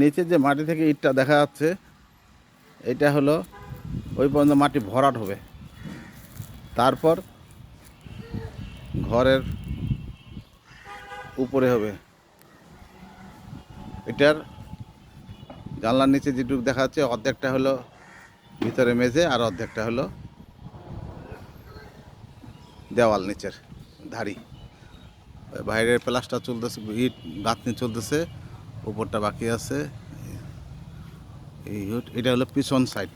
নিচে যে মাটি থেকে ইটটা দেখা যাচ্ছে, এটা হলো ওই পর্যন্ত মাটি ভরাট হবে। তারপর ঘরের উপরে হবে। এটার জানলার নিচে যেটুকু দেখা যাচ্ছে, অর্ধেকটা হলো ভিতরে মেঝে আর অর্ধেকটা হলো দেওয়াল নিচের ধাড়ি। বাইরের প্লাস্টার চলতেছে, ইট গাঁথনি চলতেছে। উপরটা বাকি আছে। এই এটা হলো পিছন সাইড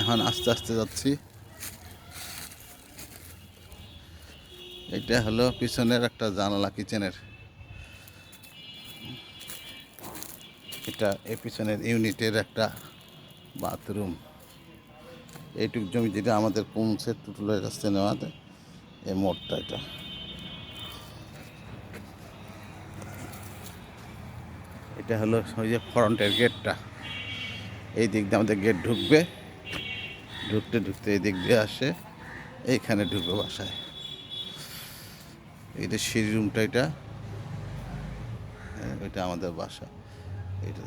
এখন আস্তে আস্তে যাচ্ছি। এটা হলো পিছনের একটা জানালা কিচেনের এটা এই পিছনের ইউনিটের একটা বাথরুম এইটুক জমি যেটা আমাদের কমছে টুটুলের কাছ থেকে নেওয়াতে এই মোড়টা এটা। এটা হলো ওই যে ফ্রন্টের গেটটা। এই দিক দিয়ে আমাদের গেট ঢুকবে। ঢুকতে ঢুকতে এই দিক দিয়ে আসে। এইখানে ঢুকবে বাসায়। এটা সিঁড়ি রুমটা এটা। হ্যাঁ, এটা আমাদের বাসা। এটা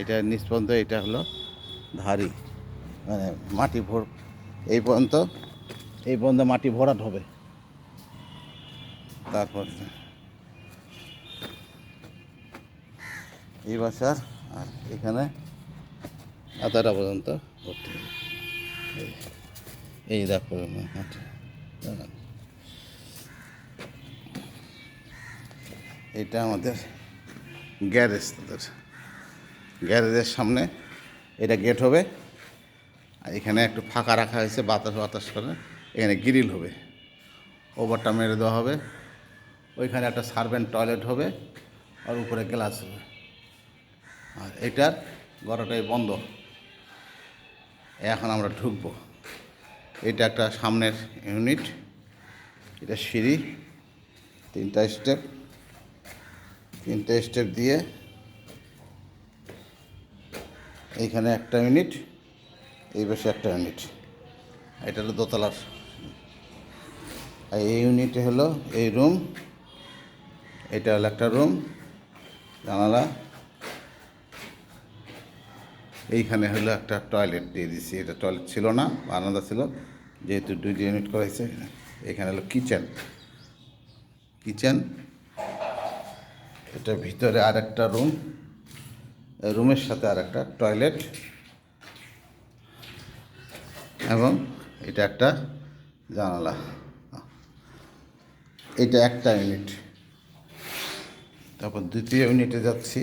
এটা নিচ পর্যন্ত এটা হলো ধারি মানে মাটি ভর এই পর্যন্ত এই পর্যন্ত মাটি ভরাট হবে। তারপর এই বাসার, আর এখানে এতটা পর্যন্ত ভর্তি। এই- দেখো এটা আমাদের গ্যারেজ তাদের। গ্যারেজের সামনে এটা গেট হবে। আর এখানে একটু ফাঁকা রাখা হয়েছে, বাতাস বাতাস করে। এখানে গ্রিল হবে। ওভারটা মেরে দেওয়া হবে। ওইখানে একটা সার্ভেন্ট টয়লেট হবে। আর উপরে গ্লাস হবে। আর এটার গড়াটাই বন্ধ। এখন আমরা ঢুকবো। এটা একটা সামনের ইউনিট। এটা সিঁড়ি। তিনটা স্টেপ। তিনটে স্টেপ দিয়ে এইখানে একটা ইউনিট, এই পাশে একটা ইউনিট। এটা হলো দোতলার। এই ইউনিটে হলো এই রুম, এটা হলো একটা রুম, জানালা। এইখানে হলো একটা টয়লেট দিয়ে দিছি। এটা টয়লেট ছিল না, বারান্দা ছিল। যেহেতু দুইটা ইউনিট করা হয়েছে, এখানে হলো কিচেন কিচেন এটা ভিতরে আর একটা রুম রুমের সাথে আর একটা টয়লেট এবং এটা একটা জানালা। এটা একটা ইউনিট তারপর দ্বিতীয় ইউনিটে যাচ্ছি।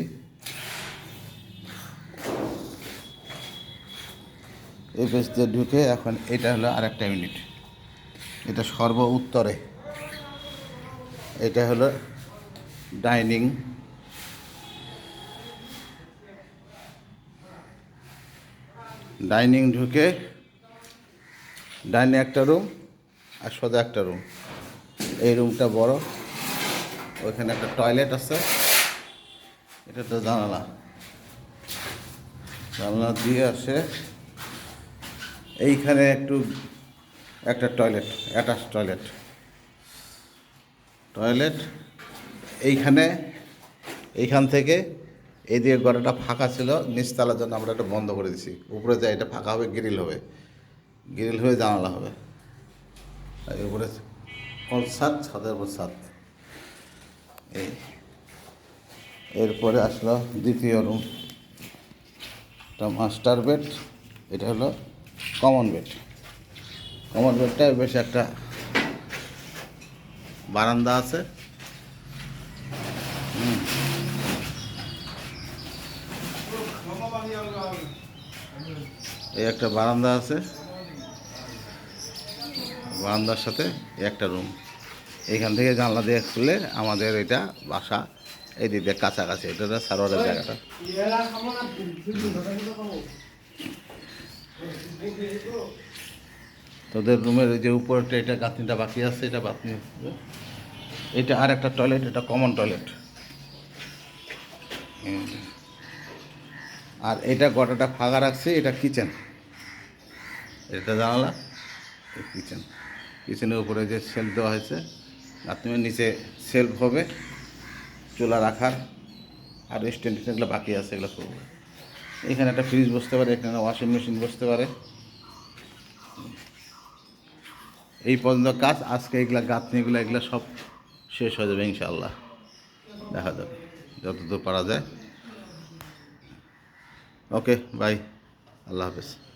এই পেজ দিয়ে ঢুকে এখন এটা হলো আরেকটা ইউনিট এটা সর্ব উত্তরে। এটা হলো ডাইনিং ডাইনিং ঢুকে ডাইনিং একটা রুম আর সোজা একটা রুম এই রুমটা বড়। ওইখানে একটা টয়লেট আছে। এটা তো জানালা। জানালা দিয়ে আসে এইখানে একটু, একটা টয়লেট অ্যাটাচ টয়লেট টয়লেট এইখানে, এইখান থেকে এই দিকে গড়াটা ফাঁকা ছিল, নিচতলার জন্য আমরা এটা বন্ধ করে দিছি। উপরে যায় এটা ফাঁকা হবে গ্রিল হবে। গ্রিল হয়ে জানালা হবে। উপরে কল ছাদ, ছাদের উপর ছাদ। এই। এরপরে আসলো দ্বিতীয় রুম এটা মাস্টার বেড এটা হলো কমন বেড কমন বেডটার বেশ একটা বারান্দা আছে এই একটা বারান্দা আছে বারান্দার সাথে একটা রুম এইখান থেকে জানলা দিয়ে খুলে আমাদের এটা বাসা এই দিক কাছাকাছি এটা সারোয়ারের জায়গাটা তোদের রুমের যে উপরটা, এটা গাঁথনিটা বাকি আছে, এটা হবে। এটা আর একটা টয়লেট এটা কমন টয়লেট আর এটা গোটাটা ফাঁকা রাখছি, এটা কিচেন এটা জানালা কিচেন কিচেনের উপরে যে সেলফ দেওয়া হয়েছে বাথরুমের নিচে সেলফ হবে, চুলা রাখার, আর স্ট্যান্ড বাকি আছে, এগুলো করব। এখানে একটা ফ্রিজ বসতে পারে, এখানে ওয়াশিং মেশিন বসতে পারে। এই পর্যন্ত কাজ, আজকে এগুলা গাঁথনিগুলো এগুলো সব শেষ হয়ে যাবে ইনশাল্লাহ দেখা যাবে যতদূর পারা যায়। ওকে বাই আল্লাহ হাফেজ।